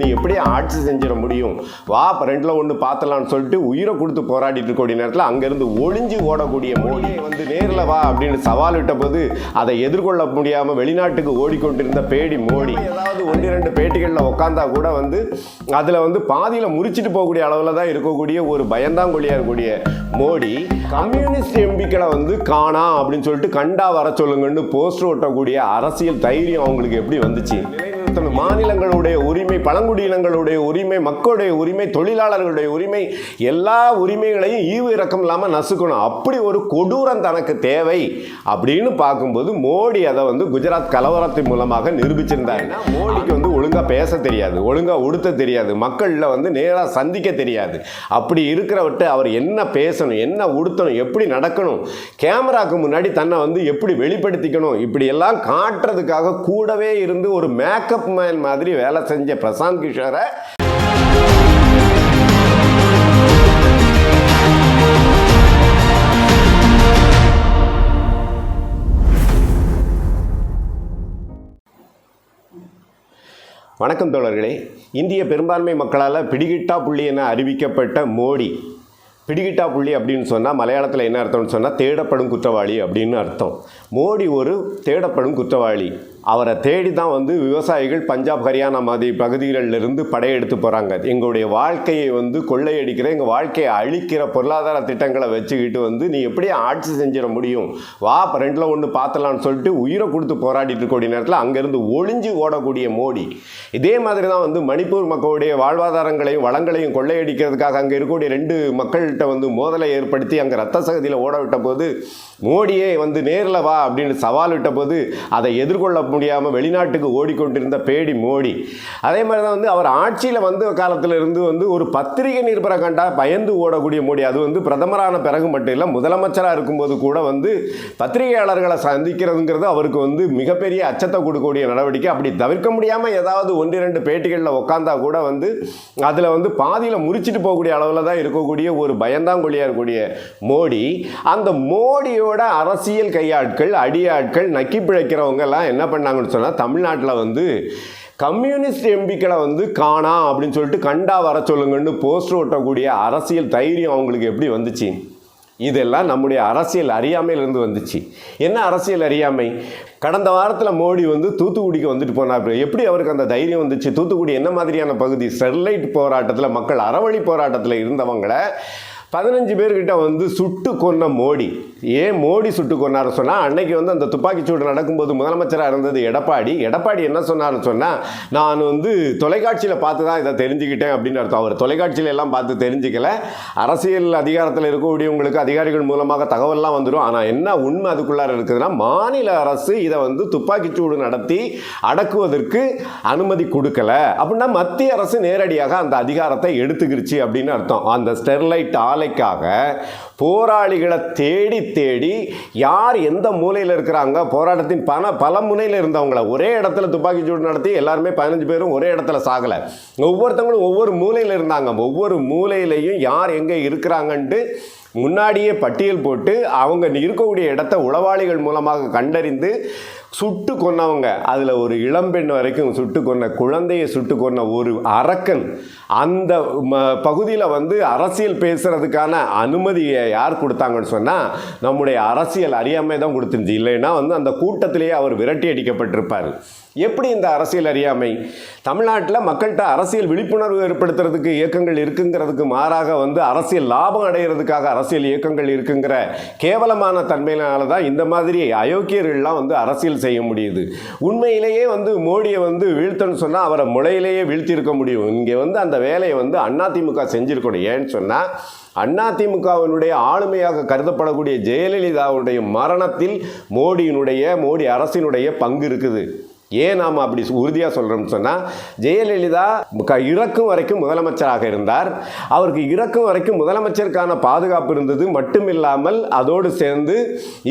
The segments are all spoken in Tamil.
நீ எப்படி ஆட்சி செஞ்சிட முடியும்? வா இப்போ ரெண்டில் ஒன்று பார்த்தலாம்னு சொல்லிட்டு உயிரை கொடுத்து போராடிட்டு இருக்கக்கூடிய நேரத்தில் அங்கேருந்து ஒளிஞ்சு ஓடக்கூடிய மோடியை வந்து நேரில் வா அப்படின்னு சவால் விட்ட போது அதை எதிர்கொள்ள முடியாமல் வெளிநாட்டுக்கு ஓடிக்கொண்டிருந்த பேடி மோடி. ஏதாவது ஒன்று ரெண்டு பேட்டிகளில் உட்காந்தா கூட வந்து அதில் வந்து பாதியில் முறிச்சிட்டு போகக்கூடிய அளவில் தான் இருக்கக்கூடிய ஒரு பயந்தாங்கொழியாக இருக்கக்கூடிய மோடி கம்யூனிஸ்ட் எம்பிக்களை வந்து காணா அப்படின்னு சொல்லிட்டு கண்டா வர சொல்லுங்கன்னு போஸ்டர் ஒட்டக்கூடிய அரசியல் தைரியம் அவங்களுக்கு எப்படி வந்துச்சு? நிலைநிறுத்தணும் மாநிலங்களுடைய உரிமை பழங்குடியினங்களுடைய உரிமை மக்களுடைய உரிமை தொழிலாளர்களுடைய உரிமை எல்லா உரிமைகளையும் ஈவு இறக்கம் இல்லாமல் நசுக்கணும். அப்படி ஒரு கொடூரம் தனக்கு தேவை அப்படின்னு பார்க்கும்போது மோடி அதை வந்து குஜராத் கலவரத்தின் மூலமாக நிரூபிச்சிருந்தாரு மோடிக்கு வந்து ஒழுங்காக பேச தெரியாது ஒழுங்காக உடுத்த தெரியாது மக்களில் வந்து நேராக சந்திக்க தெரியாது. அப்படி இருக்கிறவர்கிட்ட அவர் என்ன பேசணும் என்ன உடுத்தணும் எப்படி நடக்கணும் கேமராக்கு முன்னாடி தன்னை வந்து எப்படி வெளிப்படுத்திக்கணும் இப்படியெல்லாம் காட்டுறதுக்காக கூடவே இருந்து ஒரு மேக்கப் மேன் மாதிரி வேலை செஞ்ச பிரசாந்த் கிஷோரை வணக்கம் தோழர்களே. இந்திய பெரும்பான்மை மக்களால் பிடிகிட்டா புள்ளி என அறிவிக்கப்பட்ட மோடி. பிடிகிட்டா புள்ளி அப்படின்னு சொன்னால் மலையாளத்தில் என்ன அர்த்தம்னு சொன்னால் தேடப்படும் குற்றவாளி அப்படின்னு அர்த்தம். மோடி ஒரு தேடப்படும் குற்றவாளி. அவரை தேடி தான் வந்து விவசாயிகள் பஞ்சாப் ஹரியானா மாதிரி பகுதிகளில் இருந்து படையெடுத்து போகிறாங்க எங்களுடைய வாழ்க்கையை வந்து கொள்ளையடிக்கிற எங்கள் வாழ்க்கையை அழிக்கிற பொருளாதார திட்டங்களை வச்சுக்கிட்டு வந்து நீ எப்படி ஆட்சி செஞ்சிட முடியும்? வா இப்போ ரெண்டில் ஒன்று பார்த்தலான்னு சொல்லிட்டு உயிரை கொடுத்து போராடிட்டு இருக்கக்கூடிய நேரத்தில் அங்கேருந்து ஒளிஞ்சு ஓடக்கூடிய மோடி. இதே மாதிரி தான் வந்து மணிப்பூர் மக்களுடைய வாழ்வாதாரங்களையும் வளங்களையும் கொள்ளையடிக்கிறதுக்காக அங்கே இருக்கக்கூடிய ரெண்டு மக்கள்கிட்ட வந்து மோதலை ஏற்படுத்தி அங்கே ரத்த சகதியில் ஓட விட்ட போது மோடியே வந்து நேரில் வா அப்படின்னு சவால் விட்ட போது அதை எதிர்கொள்ள முடியாமல் வெளிநாட்டுக்கு ஓடிக்கொண்டிருந்த பேடி மோடி. அதே மாதிரி தான் வந்து அவர் ஆட்சியில் வந்த காலத்தில் இருந்து வந்து ஒரு பத்திரிகை நிருபரை கண்டா பயந்து ஓடக்கூடிய மோடி. அது வந்து பிரதமரான பிறகு மட்டும் இல்லை முதலமைச்சராக இருக்கும்போது கூட வந்து பத்திரிகையாளர்களை சந்திக்கிறதுங்கிறது அவருக்கு வந்து மிகப்பெரிய அச்சத்தை கொடுக்கக்கூடிய நடவடிக்கை. அப்படி தவிர்க்க முடியாமல் ஏதாவது ஒன்று ரெண்டு பேட்டிகளில் உட்காந்தா கூட வந்து அதில் வந்து பாதியில் முறிச்சிட்டு போகக்கூடிய அளவில் தான் இருக்கக்கூடிய ஒரு பயந்தாங்கொழியாக இருக்கக்கூடிய மோடி. அந்த மோடியோட அரசியல் கையாட்கள் அடியாட்கள் நக்கி பிழைக்கிறவங்க எல்லாம் என்ன பண்ணாங்கன்னு சொன்னால் தமிழ்நாட்டில் வந்து கம்யூனிஸ்ட் எம்பிக்களை வந்து காணா அப்படின்னு சொல்லிட்டு கண்டா வர சொல்லுங்கன்னு போஸ்டர் ஓட்டக்கூடிய அரசியல் தைரியம் அவங்களுக்கு எப்படி வந்துச்சு? இதெல்லாம் நம்முடைய அரசியல் அறியாமையிலிருந்து வந்துச்சு. என்ன அரசியல் அறியாமை? கடந்த வாரத்தில் மோடி வந்து தூத்துக்குடிக்கு வந்துட்டு போனார். எப்படி அவருக்கு அந்த தைரியம் வந்துச்சு? தூத்துக்குடி என்ன மாதிரியான பகுதி? ஸ்டெர்லைட் போராட்டத்தில் மக்கள் அறவழி போராட்டத்தில் இருந்தவங்களை பதினஞ்சு பேர்கிட்ட வந்து சுட்டு கொன்ன மோடி. ஏன் மோடி சுட்டு கொன்னார் சொன்னால் அன்னைக்கு வந்து அந்த துப்பாக்கிச்சூடு நடக்கும்போது முதலமைச்சராக இருந்தது எடப்பாடி. எடப்பாடி என்ன சொன்னார்னு சொன்னால் நான் வந்து தொலைக்காட்சியில் பார்த்து தான் இதை தெரிஞ்சுக்கிட்டேன் அப்படின்னு அர்த்தம். அவர் தொலைக்காட்சியில எல்லாம் பார்த்து தெரிஞ்சுக்கல. அரசியல் அதிகாரத்தில் இருக்கக்கூடியவங்களுக்கு அதிகாரிகள் மூலமாக தகவல்லாம் வந்துடும் ஆனால் என்ன உண்மை அதுக்குள்ளார இருக்குதுன்னா மாநில அரசு இதை வந்து துப்பாக்கிச்சூடு நடத்தி அடக்குவதற்கு அனுமதி கொடுக்கல. அப்படின்னா மத்திய அரசு நேரடியாக அந்த அதிகாரத்தை எடுத்துக்கிருச்சு அப்படின்னு அர்த்தம். அந்த ஸ்டெர்லைட் ஆல் ஆலைக்காக போராளிகளை தேடி தேடி யார் எந்த மூலையில் இருக்கிறாங்க? போராட்டத்தின் பல பல முனையில் இருந்தவங்கள ஒரே இடத்துல துப்பாக்கி சூடு நடத்தி எல்லாருமே பதினஞ்சு பேரும் ஒரே இடத்துல சாகலை. ஒவ்வொருத்தவங்களும் ஒவ்வொரு மூலையில் இருந்தாங்க. ஒவ்வொரு மூலையிலையும் யார் எங்கே இருக்கிறாங்கன்ட்டு முன்னாடியே பட்டியல் போட்டு அவங்க இருக்கக்கூடிய இடத்த உளவாளிகள் மூலமாக கண்டறிந்து சுட்டு கொன்னவங்க. அதில் ஒரு இளம்பெண் வரைக்கும் சுட்டு கொன்ன குழந்தையை சுட்டு கொன்ன ஒரு அரக்கன் அந்த பகுதியில் வந்து அரசியல் பேசுகிறதுக்கான அனுமதியை யார் கொடுத்தாங்கன்னு சொன்னால் நம்முடைய அரசியல் அறியாமை தான் கொடுத்துருந்துச்சு. இல்லைன்னா வந்து அந்த கூட்டத்திலேயே அவர் விரட்டி அடிக்கப்பட்டிருப்பார். எப்படி இந்த அரசியல் அறியாமை? தமிழ்நாட்டில் மக்கள்கிட்ட அரசியல் விழிப்புணர்வு ஏற்படுத்துறதுக்கு இயக்கங்கள் இருக்குங்கிறதுக்கு மாறாக வந்து அரசியல் லாபம் அடைகிறதுக்காக அரசியல் இயக்கங்கள் இருக்குங்கிற கேவலமான தன்மையினால தான் இந்த மாதிரி அயோக்கியர்கள்லாம் வந்து அரசியல் செய்ய முடியுது. உண்மையிலேயே வந்து மோடியை வந்து வீழ்த்தன்னு சொன்னால் அவரை முளையிலேயே வீழ்த்தியிருக்க முடியும். இங்கே வந்து அந்த வேலையை வந்து அதிமுக செஞ்சுருக்கணும். ஏன்னு சொன்னால் அதிமுகவினுடைய ஆளுமையாக கருதப்படக்கூடிய ஜெயலலிதாவுடைய மரணத்தில் மோடியினுடைய மோடி அரசினுடைய பங்கு இருக்குது. ஏன் நாம் அப்படி உறுதியாக சொல்கிறோம்னு சொன்னால் ஜெயலலிதா க இறக்கும் வரைக்கும் முதலமைச்சராக இருந்தார். அவருக்கு இறக்கும் வரைக்கும் முதலமைச்சருக்கான பாதுகாப்பு இருந்தது மட்டும் இல்லாமல் அதோடு சேர்ந்து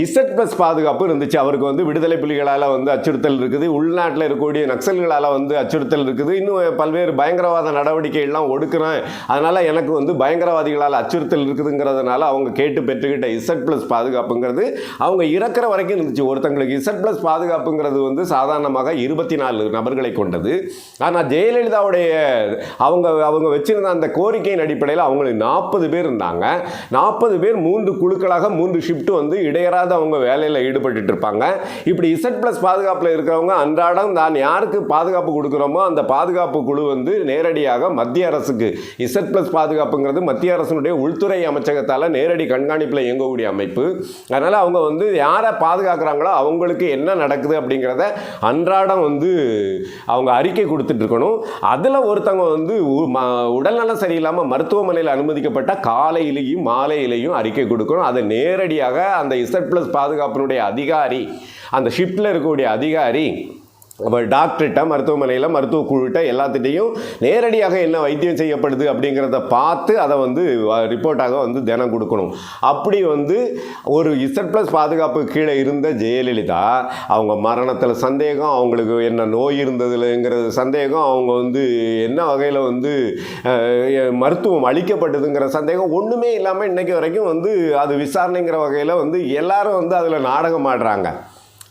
இசட் ப்ளஸ் பாதுகாப்பு இருந்துச்சு. அவருக்கு வந்து விடுதலை புலிகளால் வந்து அச்சுறுத்தல் இருக்குது. உள்நாட்டில் இருக்கக்கூடிய நக்சல்களால் வந்து அச்சுறுத்தல் இருக்குது. இன்னும் பல்வேறு பயங்கரவாத நடவடிக்கைகள்லாம் ஒடுக்குறேன் அதனால் எனக்கு வந்து பயங்கரவாதிகளால் அச்சுறுத்தல் இருக்குதுங்கிறதுனால அவங்க கேட்டு பெற்றுக்கிட்ட இசட் ப்ளஸ் பாதுகாப்புங்கிறது அவங்க இறக்குற வரைக்கும் இருந்துச்சு. ஒருத்தங்களுக்கு இசட் ப்ளஸ் பாதுகாப்புங்கிறது வந்து சாதாரணமாக மொத்தமாக இருபத்தி நாலு நபர்களை கொண்டது. ஆனால் ஜெயலலிதாவுடைய அவங்க அவங்க வச்சிருந்த அந்த கோரிக்கையின் அடிப்படையில் அவங்களுக்கு நாற்பது பேர் இருந்தாங்க. நாற்பது பேர் மூன்று குழுக்களாக மூன்று ஷிஃப்ட் வந்து இடையராத அவங்க வேலையில் ஈடுபட்டு இருப்பாங்க. இப்படி இசட் ப்ளஸ் பாதுகாப்பில் இருக்கிறவங்க அன்றாடம் தான் யாருக்கு பாதுகாப்பு கொடுக்குறோமோ அந்த பாதுகாப்பு குழு வந்து நேரடியாக மத்திய அரசுக்கு இசட் ப்ளஸ் பாதுகாப்புங்கிறது மத்திய அரசினுடைய உள்துறை அமைச்சகத்தால் நேரடி கண்காணிப்பில் இயங்கக்கூடிய அமைப்பு. அதனால் அவங்க வந்து யாரை பாதுகாக்கிறாங்களோ அவங்களுக்கு என்ன நடக்குது அப்படிங்கிறத அன்றாடம் வந்து அவங்க அறிக்கை கொடுத்துட்டு இருக்கணும். அதில் ஒருத்தவங்க வந்து உ- ம- உடல்நலம் சரியில்லாமல் மருத்துவமனையில் அனுமதிக்கப்பட்ட காலையிலையும் மாலையிலையும் அறிக்கை கொடுக்கணும். அதை நேரடியாக அந்த இசட் ப்ளஸ் பாதுகாப்பினுடைய அதிகாரி அந்த ஷிஃப்டில் இருக்கக்கூடிய அதிகாரி அப்போ டாக்டர்கிட்ட மருத்துவமனையில் மருத்துவ குழுட்ட எல்லாத்திட்டையும் நேரடியாக என்ன வைத்தியம் செய்யப்படுது அப்படிங்கிறத பார்த்து அதை வந்து ரிப்போர்ட்டாக வந்து தினம் கொடுக்கணும். அப்படி வந்து ஒரு இசட் ப்ளஸ் பாதுகாப்பு கீழே இருந்த ஜெயலலிதா அவங்க மரணத்தில் சந்தேகம் அவங்களுக்கு என்ன நோய் இருந்ததுலங்கிறது சந்தேகம் அவங்க வந்து என்ன வகையில் வந்து மருத்துவம் அளிக்கப்பட்டதுங்கிற சந்தேகம் ஒன்றுமே இல்லாமல் இன்றைக்கு வரைக்கும் வந்து அது விசாரணைங்கிற வகையில் வந்து எல்லாரும் வந்து அதில் நாடகம் ஆடுறாங்க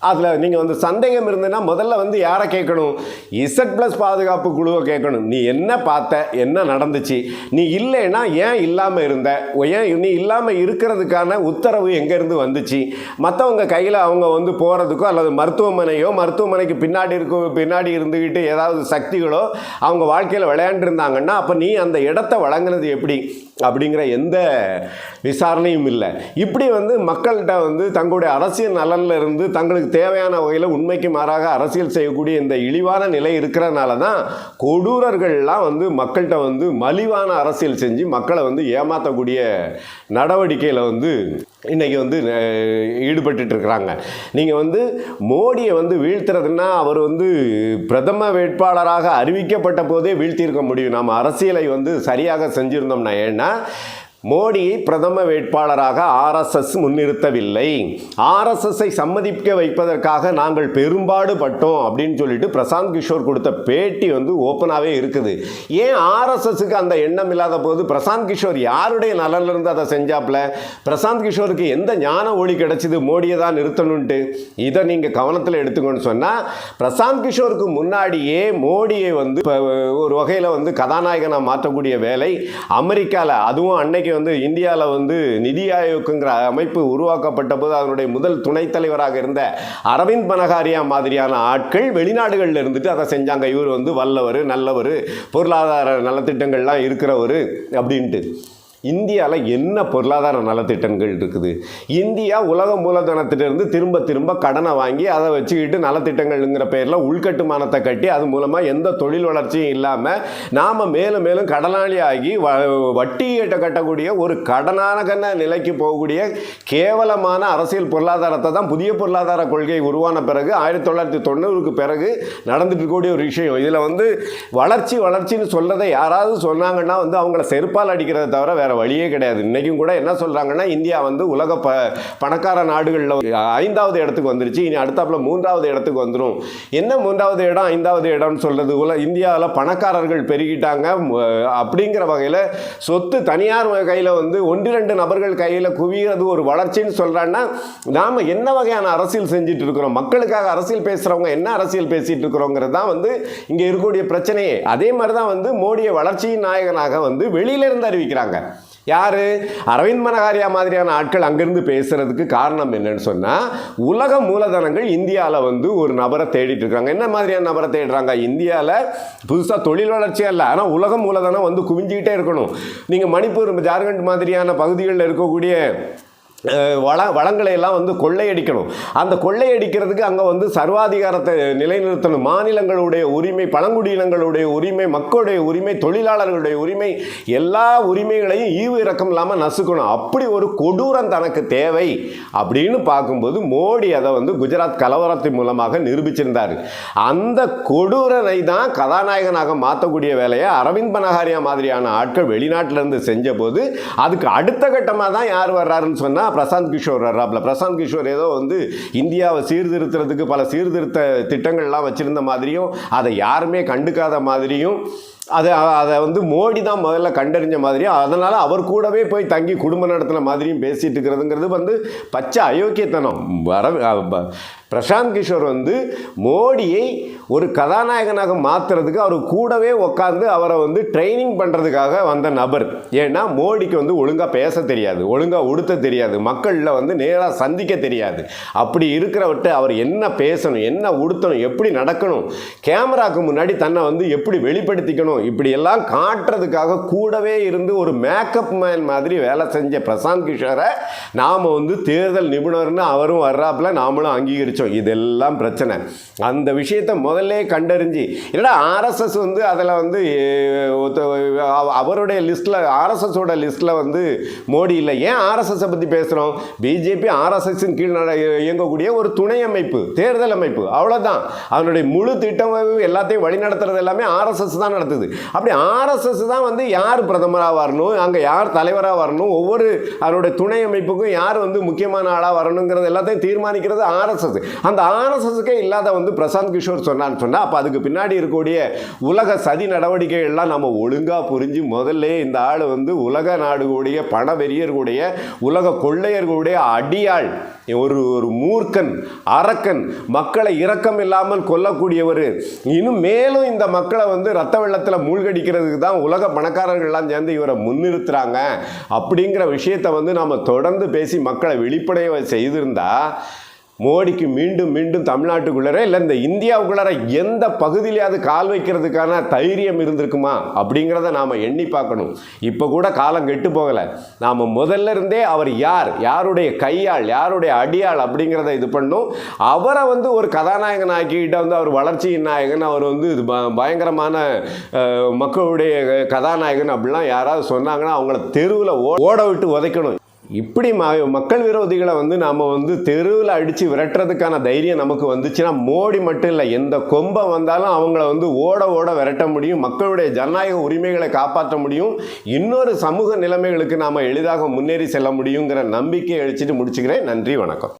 அதில் நீங்கள் வந்து சந்தேகம் இருந்ததுன்னா முதல்ல வந்து யாரை கேட்கணும்? இசட் ப்ளஸ் பாதுகாப்பு குழுவை கேட்கணும். நீ என்ன பார்த்த? என்ன நடந்துச்சு? நீ இல்லைன்னா ஏன் இல்லாமல் இருந்த? ஏன் நீ இல்லாமல் இருக்கிறதுக்கான உத்தரவு எங்கேருந்து வந்துச்சு? மற்றவங்க கையில் அவங்க வந்து போகிறதுக்கோ அல்லது மருத்துவமனையோ மருத்துவமனைக்கு பின்னாடி இருக்க பின்னாடி இருந்துக்கிட்டு ஏதாவது சக்திகளோ அவங்க வாழ்க்கையில் விளையாண்டுருந்தாங்கன்னா அப்போ நீ அந்த இடத்த வழங்கினது எப்படி? அப்படிங்கிற எந்த விசாரணையும் இல்லை. இப்படி வந்து மக்கள்கிட்ட வந்து தங்களுடைய அரசியல் நலனில் இருந்து தங்களுக்கு தேவையான வகையில் உண்மைக்கு மாறாக அரசியல் செய்யக்கூடிய இந்த இழிவான நிலை இருக்கிறதுனால தான் கொடூரர்கள்லாம் வந்து மக்கள்கிட்ட வந்து மலிவான அரசியல் செஞ்சு மக்களை வந்து ஏமாற்றக்கூடிய நடவடிக்கையில் வந்து இன்றைக்கி வந்து ஈடுபட்டு இருக்கிறாங்க நீங்கள் வந்து மோடியை வந்து வீழ்த்துறதுன்னா அவர் வந்து பிரதம வேட்பாளராக அறிவிக்கப்பட்ட போதே வீழ்த்தியிருக்க முடியும். நம்ம அரசியலை வந்து சரியாக செஞ்சுருந்தோம்னா ஏன்னா மோடியை பிரதம வேட்பாளராக ஆர்எஸ்எஸ் முன்னிறுத்தவில்லை. ஆர்எஸ்எஸ்ஸை சம்மதிக்க வைப்பதற்காக நாங்கள் பெரும்பாடு பட்டோம் அப்படின்னு சொல்லிட்டு பிரசாந்த் கிஷோர் கொடுத்த பேட்டி வந்து ஓப்பனாகவே இருக்குது. ஏன் ஆர்எஸ்எஸ்க்கு அந்த எண்ணம் இல்லாத போது பிரசாந்த் கிஷோர் யாருடைய நலனிலிருந்து அதை செஞ்சாப்ல பிரசாந்த் கிஷோருக்கு எந்த ஞான ஒளி கிடைச்சிது? மோடியை தான் நிறுத்தணுன்ட்டு இதை நீங்கள் கவனத்தில் எடுத்துக்கோன்னு சொன்னால் பிரசாந்த் கிஷோருக்கு முன்னாடியே மோடியை வந்து ஒரு வகையில் வந்து கதாநாயகனாக மாற்றக்கூடிய வேலை அமெரிக்காவில் அதுவும் அன்னைக்கு வந்து இந்தியாவில் வந்து நிதி ஆயோக்குங்கிற அமைப்பு உருவாக்கப்பட்ட போது அதனுடைய முதல் துணைத் தலைவராக இருந்த அரவிந்த் பனகாரியா மாதிரியான ஆட்கள் வெளிநாடுகளில் இருந்துட்டு அதை செஞ்சாங்க. இவர் வந்து வல்லவர் நல்லவர் பொருளாதார நலத்திட்டங்கள்லாம் இருக்கிறவர் அப்படின்ட்டு. இந்தியாவில் என்ன பொருளாதார நலத்திட்டங்கள் இருக்குது? இந்தியா உலக மூலதனத்திலிருந்து திரும்ப திரும்ப கடனை வாங்கி அதை வச்சுக்கிட்டு நலத்திட்டங்கள்ங்கிற பேரில் உள்கட்டுமானத்தை கட்டி அது மூலமாக எந்த தொழில் வளர்ச்சியும் இல்லாமல் நாம் மேலும் மேலும் கடனாளி ஆகி வ வட்டி கட்ட கட்டக்கூடிய ஒரு கடனான நிலைக்கு போகக்கூடிய கேவலமான அரசியல் பொருளாதாரத்தை தான் புதிய பொருளாதார கொள்கை உருவான பிறகு ஆயிரத்தி தொள்ளாயிரத்தி தொண்ணூறுக்கு பிறகு நடந்துட்டு இருக்கக்கூடிய ஒரு விஷயம். இதில் வந்து வளர்ச்சி வளர்ச்சின்னு சொல்கிறத யாராவது சொன்னாங்கன்னா வந்து அவங்கள செருப்பால் அடிக்கிறத தவிர வேறு வழியே கிடையாது. இன்றைக்கும் கூட என்ன சொல்கிறாங்கன்னா இந்தியா வந்து உலக ப பணக்கார நாடுகளில் ஐந்தாவது இடத்துக்கு வந்துருச்சு. இனி அடுத்தாப்புல மூன்றாவது இடத்துக்கு வந்துடும் என்ன மூன்றாவது இடம் ஐந்தாவது இடம்னு சொல்கிறது உல இந்தியாவில் பணக்காரர்கள் பெருகிட்டாங்க. அப்படிங்கிற வகையில் சொத்து தனியார் கையில் வந்து ஒன்று ரெண்டு நபர்கள் கையில் குவிகிறது ஒரு வளர்ச்சின்னு சொல்கிறான்னா நாம் என்ன வகையான அரசியல் செஞ்சுட்டு இருக்கிறோம்? மக்களுக்காக அரசியல் பேசுகிறவங்க என்ன அரசியல் பேசிகிட்டு இருக்கிறோங்கிறது தான் வந்து இங்கே இருக்கக்கூடிய பிரச்சனையே. அதே மாதிரி தான் வந்து மோடியை வளர்ச்சியின் நாயகனாக வந்து வெளியிலேருந்து அறிவிக்கிறாங்க. யார்? அரவிந்த் மனகாரியா மாதிரியான ஆட்கள் அங்கேருந்து பேசுகிறதுக்கு காரணம் என்னன்னு சொன்னால் உலக மூலதனங்கள் இந்தியாவில் வந்து ஒரு நபரை தேடிட்டு இருக்காங்க. என்ன மாதிரியான நபரை தேடுறாங்க? இந்தியாவில் புதுசாக தொழில் வளர்ச்சி அல்ல. ஆனால் உலக மூலதனம் வந்து குவிஞ்சிக்கிட்டே இருக்கணும். நீங்கள் மணிப்பூர் ஜார்க்கண்ட் மாதிரியான பகுதிகளில் இருக்கக்கூடிய வள வளங்களை எல்லாம் வந்து கொள்ளையடிக்கணும். அந்த கொள்ளையடிக்கிறதுக்கு அங்கே வந்து சர்வாதிகாரத்தை நிலைநிறுத்தணும். மாநிலங்களுடைய உரிமை பழங்குடியினங்களுடைய உரிமை மக்களுடைய உரிமை தொழிலாளர்களுடைய உரிமை எல்லா உரிமைகளையும் ஈவு இறக்கம் இல்லாமல் நசுக்கணும். அப்படி ஒரு கொடூரம் தனக்கு தேவை அப்படின்னு பார்க்கும்போது மோடி அதை வந்து குஜராத் கலவரத்தின் மூலமாக நிரூபிச்சிருந்தார். அந்த கொடூரனை தான் கதாநாயகனாக மாற்றக்கூடிய வேலையை அரவிந்த் பனகாரியா மாதிரியான ஆட்கள் வெளிநாட்டிலேருந்து செஞ்சபோது அதுக்கு அடுத்த கட்டமாக தான் யார் வர்றாருன்னு சொன்னால் பிரசாந்த் கிஷோர் வர்றாப்புல. பிரசாந்த் கிஷோர் ஏதோ வந்து இந்தியாவை சீர்திருத்துறதுக்கு பல சீர்திருத்த திட்டங்கள்லாம் வச்சுருந்த மாதிரியும் அதை யாருமே கண்டுக்காத மாதிரியும் அதை அதை வந்து மோடி தான் முதல்ல கண்டறிஞ்ச மாதிரியும் அதனால் அவர் கூடவே போய் தங்கி குடும்பம் நடத்தின மாதிரியும் பேசிட்டு இருக்கிறதுங்கிறது வந்து பச்சை அயோக்கியத்தனம். வர ப- பிரசாந்த் கிஷோர் வந்து மோடியை ஒரு கதாநாயகனாக மாற்றுறதுக்கு அவர் கூடவே உட்காந்து அவரை வந்து ட்ரைனிங் பண்ணுறதுக்காக வந்த நபர். ஏன்னா மோடிக்கு வந்து ஒழுங்காக பேச தெரியாது ஒழுங்காக உடுத்த தெரியாது மக்களில் வந்து நேராக சந்திக்க தெரியாது. அப்படி இருக்கிறவர்கிட்ட அவர் என்ன பேசணும் என்ன உடுத்தணும் எப்படி நடக்கணும் கேமராக்கு முன்னாடி தன்னை வந்து எப்படி வெளிப்படுத்திக்கணும் இப்படி எல்லாம் காட்டுறதுக்காக கூடவே இருந்து ஒரு மேக்கப் மேன் மாதிரி வேலை செஞ்ச பிரசாந்த் கிஷோரை நாம் வந்து தேர்தல் நிபுணர்னு அவரும் வர்றாப்புல நாமளும் அங்கீகரித்தோம் இதெல்லாம் பிரச்சனை. அந்த விஷயத்தை முதல்ல கண்டறிஞ்சு என்னடா ஆர்எஸ்எஸ் வந்து அதில் வந்து அவ- அவருடைய லிஸ்ட்டில் ஆர்எஸ்எஸோட லிஸ்ட்டில் வந்து மோடி இல்லை. ஏன் ஆர்எஸ்எஸை பற்றி பேசுகிறோம் பிஜேபி ஆர்எஸ்எஸின் கீழ் நட இயங்கக்கூடிய ஒரு துணை அமைப்பு தேர்தல் அமைப்பு. அவ்வளோதான் அதனுடைய முழு திட்டம் எல்லாத்தையும் வழிநடத்துறது எல்லாமே ஆர்எஸ்எஸ் தான் நடத்துது. அப்படி ஆர்எஸ்எஸ் தான் வந்து யார் பிரதமராக வரணும் அங்கே யார் தலைவராக வரணும் ஒவ்வொரு அதனுடைய துணை அமைப்புக்கும் யார் வந்து முக்கியமான ஆளாக வரணுங்கிறது எல்லாத்தையும் தீர்மானிக்கிறது ஆர்எஸ்எஸ் அந்த ஆர்எஸ்எஸ்க்கே இல்லாத வந்து பிரசாந்த் கிஷோர் சொன்னான்னு சொன்னால் அப்போ அதுக்கு பின்னாடி இருக்கக்கூடிய உலக சதி நடவடிக்கைகள்லாம் நம்ம ஒழுங்காக புரிஞ்சு முதல்ல இந்த ஆள் வந்து உலக நாடுகளுடைய பண வெறியர்களுடைய உலக கொள்ளையர்களுடைய அடியாள் ஒரு ஒரு மூர்க்கன் அரக்கன் மக்களை இரக்கம் இல்லாமல் கொல்லக்கூடியவர். இன்னும் மேலும் இந்த மக்களை வந்து ரத்த வெள்ளத்தில் மூழ்கடிக்கிறதுக்கு தான் உலக பணக்காரர்கள்லாம் சேர்ந்து இவரை முன்னிறுத்துறாங்க. அப்படிங்கிற விஷயத்தை வந்து நாம் தொடர்ந்து பேசி மக்களை வெளிப்படைய செய்திருந்தால் மோடிக்கு மீண்டும் மீண்டும் தமிழ்நாட்டுக்குள்ளே இல்லை இந்த இந்தியாவுக்குள்ளார எந்த பகுதியிலையாவது கால் வைக்கிறதுக்கான தைரியம் இருந்திருக்குமா? அப்படிங்கிறத நாம் எண்ணி பார்க்கணும். இப்போ கூட காலம் கெட்டு போகலை. நாம் முதல்ல இருந்தே அவர் யார்? யாருடைய கையாள் யாருடைய அடியாள் அப்படிங்கிறத இது பண்ணும் அவரை வந்து ஒரு கதாநாயகன் ஆக்கிக்கிட்ட வந்து அவர் வளர்ச்சியின் நாயகன் அவர் வந்து இது ப- பயங்கரமான மக்களுடைய கதாநாயகன் அப்படிலாம் யாராவது சொன்னாங்கன்னா அவங்கள தெருவில் ஓட விட்டு உதைக்கணும். இப்படி மக்கள் விரோதிகளை வந்து நாம் வந்து தெருவில் அடித்து விரட்டுறதுக்கான தைரியம் நமக்கு வந்துச்சுன்னா மோடி மட்டும் இல்லை எந்த கொம்பை வந்தாலும் அவங்கள வந்து ஓட ஓட விரட்ட முடியும் மக்களுடைய ஜனநாயக உரிமைகளை காப்பாற்ற முடியும் இன்னொரு சமூக நிலைமைகளுக்கு நாம் எளிதாக முன்னேறி செல்ல முடியுங்கிற நம்பிக்கையை அழிச்சிட்டு முடிச்சுக்கிறேன். நன்றி வணக்கம்.